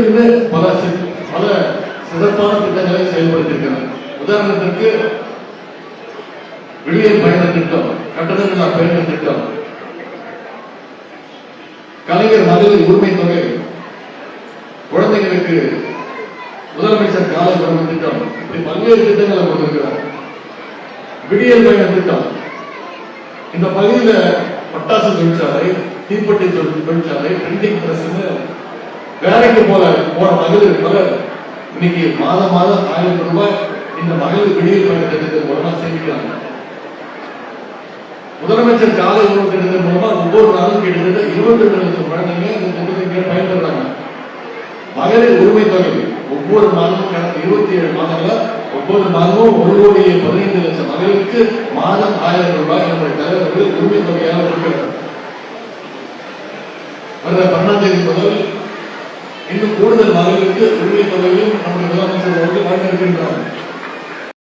இதற்குமே பல பல சிறப்பான திட்டங்களை செயல்படுத்தியிருக்கிறார் உதாரணத்திற்கு வெளியே பயண திட்டம் கட்டணமில்லா பயண திட்டம் கலைஞர் மகளிர் உரிமை தொகை குழந்தைகளுக்கு முதலமைச்சர் கால உணவு திட்டம் இப்படி பல்வேறு திட்டங்களை கொண்டிருக்கிறார். விடியல் பயண திட்டம். இந்த பகுதியில் பட்டாசு தொழிற்சாலை தீப்பட்டி தொழிற்சாலை பிரிண்டிங் பிரஸ் வேலைக்கு போல போன மகளிர் பலர் இன்னைக்கு மாதம் மாதம் ஆயிரம் ரூபாய் இந்த மகளிர் விடியல் பயண திட்டத்தின் மூலமா சேமிக்கிறாங்க. முதலமைச்சர் காலை உணவு திட்டத்தின் மூலமா ஒவ்வொரு நாளும் கிட்டத்தட்ட இருபத்தி ரெண்டு லட்சம் குழந்தைங்க இந்த திட்டத்தின் கீழ் பயன்பெறாங்க மகளிர் உரிமை தொகை ஒவ்வொரு மாதமும் கடந்த இருபத்தி ஏழு மாதங்கள ஒவ்வொரு மாதமும் ஒரு கோடியே பதினைந்து லட்சம் மகளிருக்கு மாதம் ஆயிரம் ரூபாய் நம்முடைய தலைவர்கள் உரிமை தொகையாக கொடுக்கிறார். வர்ற பன்னெண்டாம் தேதி முதல் இன்னும் கூடுதல் மகளிருக்கு உரிமை தொகையும் நம்முடைய முதலமைச்சர் அவர்கள் வழங்க இருக்கின்றார்.